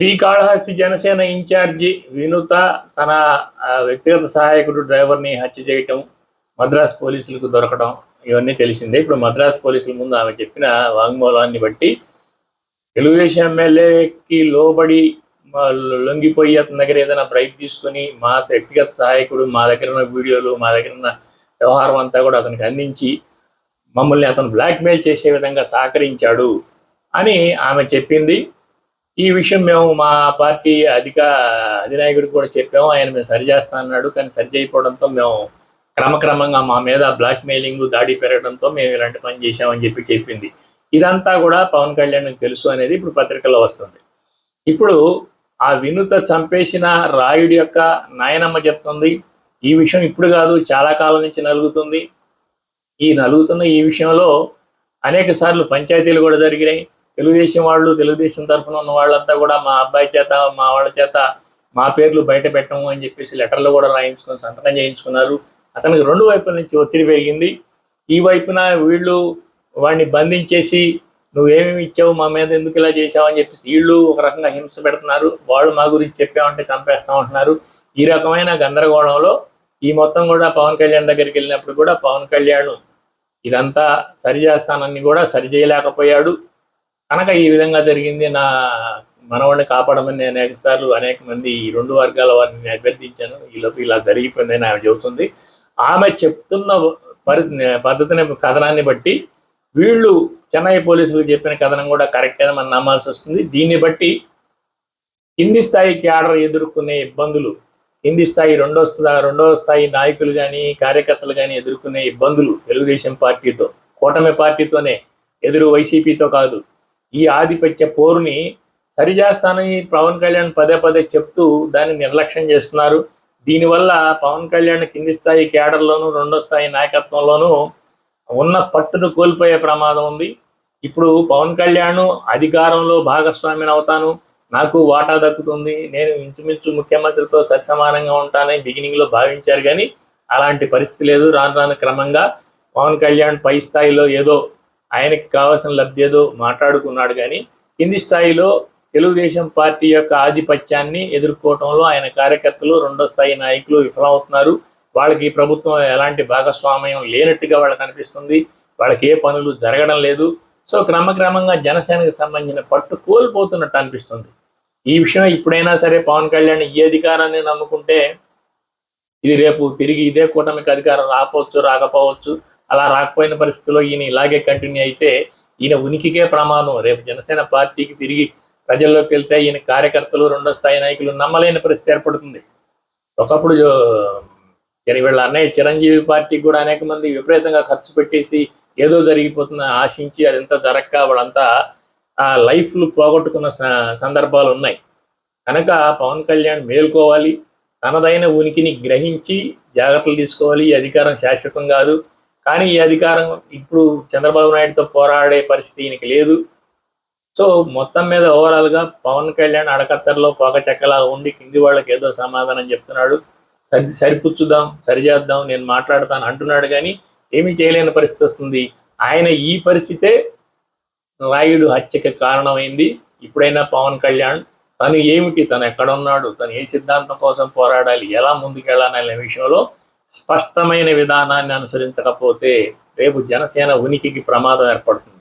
Srikalahasti Janasena incharge వినుత తన వ్యక్తిగత సహాయకుడు డ్రైవర్ని హత్య చేయటం మద్రాస్ పోలీసులకు దొరకడం ఇవన్నీ తెలిసిందే. ఇప్పుడు మద్రాస్ పోలీసుల ముందు ఆమె చెప్పిన వాంగ్మూలాన్ని బట్టి తెలుగుదేశం ఎమ్మెల్యేకి లోబడి లొంగిపోయి అతని దగ్గర ఏదైనా బ్రైక్ తీసుకొని మా వ్యక్తిగత సహాయకుడు మా దగ్గర ఉన్న వీడియోలు మా దగ్గర ఉన్న వ్యవహారం అంతా కూడా అతనికి అందించి మమ్మల్ని అతను బ్లాక్మెయిల్ చేసే విధంగా సహకరించాడు అని ఆమె చెప్పింది. ఈ విషయం మేము మా పార్టీ అధిక అధినాయకుడికి కూడా చెప్పాము. ఆయన మేము సరిచేస్తా అన్నాడు. కానీ సరి చేయకపోవడంతో మేము క్రమక్రమంగా మా మీద బ్లాక్ మెయిలింగ్ దాడి పెరగడంతో మేము ఇలాంటి పని చేశామని చెప్పి చెప్పింది. ఇదంతా కూడా పవన్ కళ్యాణ్కి తెలుసు అనేది ఇప్పుడు పత్రికల్లో వస్తుంది. ఇప్పుడు ఆ వినుత చంపేసిన రాయుడి యొక్క నాయనమ్మ చెప్తుంది. ఈ విషయం ఇప్పుడు కాదు చాలా కాలం నుంచి నలుగుతుంది. ఈ నలుగుతున్న ఈ విషయంలో అనేక సార్లు పంచాయతీలు కూడా జరిగినాయి. తెలుగుదేశం వాళ్ళు తెలుగుదేశం తరఫున ఉన్న వాళ్ళంతా కూడా మా అబ్బాయి చేత మా వాళ్ళ చేత మా పేర్లు బయట పెట్టము అని చెప్పేసి లెటర్లు కూడా రాయించుకొని సంతకం చేయించుకున్నారు. అతనికి రెండు వైపుల నుంచి ఒత్తిడి పెరిగింది. ఈ వైపున వీళ్ళు వాడిని బంధించేసి నువ్వేమేమి ఇచ్చావు? మా మీద ఎందుకు ఇలా చేసావు అని చెప్పేసి వీళ్ళు ఒక రకంగా హింస పెడుతున్నారు. వాళ్ళు మా గురించి చెప్పామంటే చంపేస్తామంటున్నారు ఈ రకమైన గందరగోళంలో ఈ మొత్తం కూడా పవన్ కళ్యాణ్ దగ్గరికి వెళ్ళినప్పుడు కూడా పవన్ కళ్యాణ్ ఇదంతా సరి చేస్తానని కూడా సరి చేయలేకపోయాడు కనుక ఈ విధంగా జరిగింది. నా మనవాడిని కాపాడమని నేను అనేక సార్లు అనేక మంది ఈ రెండు వర్గాల వారిని అభ్యర్థించాను. ఈలోపు ఇలా జరిగిపోయిందని ఆమె చెబుతుంది. ఆమె చెప్తున్న పరి పద్ధతిని కథనాన్ని బట్టి వీళ్ళు చెన్నై పోలీసులు చెప్పిన కథనం కూడా కరెక్ట్ అని మనం నమ్మాల్సి వస్తుంది. దీన్ని బట్టి కింది స్థాయి క్యాడర్ ఎదుర్కొనే ఇబ్బందులు కింది స్థాయి రెండో స్థాయి రెండో స్థాయి నాయకులు కానీ కార్యకర్తలు కానీ ఎదుర్కొనే ఇబ్బందులు తెలుగుదేశం పార్టీతో కూటమి పార్టీతోనే ఎదురు వైసీపీతో కాదు. ఈ ఆధిపత్య పోరుని సరిచేస్తానని పవన్ కళ్యాణ్ పదే పదే చెప్తూ దాన్ని నిర్లక్ష్యం చేస్తున్నారు. దీనివల్ల పవన్ కళ్యాణ్ కింది స్థాయి కేడర్లోనూ రెండో స్థాయి నాయకత్వంలోనూ ఉన్న పట్టును కోల్పోయే ప్రమాదం ఉంది. ఇప్పుడు పవన్ కళ్యాణ్ అధికారంలో భాగస్వామిని అవుతాను. నాకు వాటా దక్కుతుంది. నేను ఇంచుమించు ముఖ్యమంత్రితో సరిసమానంగా ఉంటానని బిగినింగ్లో భావించారు కానీ అలాంటి పరిస్థితి లేదు. రాను రాను క్రమంగా పవన్ కళ్యాణ్ పై స్థాయిలో ఏదో ఆయనకి కావాల్సిన లబ్ధి ఏదో మాట్లాడుకున్నాడు కానీ కింది స్థాయిలో తెలుగుదేశం పార్టీ యొక్క ఆధిపత్యాన్ని ఎదుర్కోవటంలో ఆయన కార్యకర్తలు రెండో స్థాయి నాయకులు విఫలమవుతున్నారు. వాళ్ళకి ప్రభుత్వం ఎలాంటి భాగస్వామ్యం లేనట్టుగా వాళ్ళకి అనిపిస్తుంది. వాళ్ళకి ఏ పనులు జరగడం లేదు. సో క్రమక్రమంగా జనసేనకు సంబంధించిన పట్టు కోల్పోతున్నట్టు అనిపిస్తుంది. ఈ విషయం ఇప్పుడైనా సరే పవన్ కళ్యాణ్ ఈ అధికారాన్ని నమ్ముకుంటే ఇది రేపు తిరిగి ఇదే కూటమికి అధికారం రాకపోవచ్చు రాకపోవచ్చు. అలా రాకపోయిన పరిస్థితిలో ఈయన ఇలాగే కంటిన్యూ అయితే ఈయన ఉనికికే ప్రమాదం. రేపు జనసేన పార్టీకి తిరిగి ప్రజల్లోకి వెళ్తే ఈయన కార్యకర్తలు రెండో స్థాయి నాయకులు నమ్మలేని పరిస్థితి ఏర్పడుతుంది. ఒకప్పుడు చిర- వీళ్ళ అన్నయ్య చిరంజీవి పార్టీకి కూడా అనేక మంది విపరీతంగా ఖర్చు పెట్టేసి ఏదో జరిగిపోతుందని ఆశించి అదంతా జరక్క వాళ్ళంతా ఆ లైఫ్లు పోగొట్టుకున్న స- సందర్భాలు ఉన్నాయి. కనుక పవన్ కళ్యాణ్ మేల్కోవాలి. తనదైన ఉనికిని గ్రహించి జాగ్రత్తలు తీసుకోవాలి. ఈ అధికారం శాశ్వతం కాదు. కానీ ఈ అధికారం ఇప్పుడు చంద్రబాబు నాయుడుతో పోరాడే పరిస్థితి ఈయనకి లేదు. సో మొత్తం మీద ఓవరాల్గా పవన్ కళ్యాణ్ అడకత్తర్లో పోక చెక్కలా ఉండి కింది వాళ్ళకి ఏదో సమాధానం చెప్తున్నాడు. సరి సరిపుచ్చుదాం సరిచేద్దాం నేను మాట్లాడతాను అంటున్నాడు కానీ ఏమీ చేయలేని పరిస్థితి వస్తుంది. ఆయన ఈ పరిస్థితే రాయుడు హత్యకి కారణమైంది. ఇప్పుడైనా పవన్ కళ్యాణ్ తను ఏమిటి తను ఎక్కడ ఉన్నాడు తను ఏ సిద్ధాంతం కోసం పోరాడాలి ఎలా ముందుకెళ్ళాలనే విషయంలో స్పష్టమైన విధానాన్ని అనుసరించకపోతే రేపు జనసేన ఉనికికి ప్రమాదం ఏర్పడుతుంది.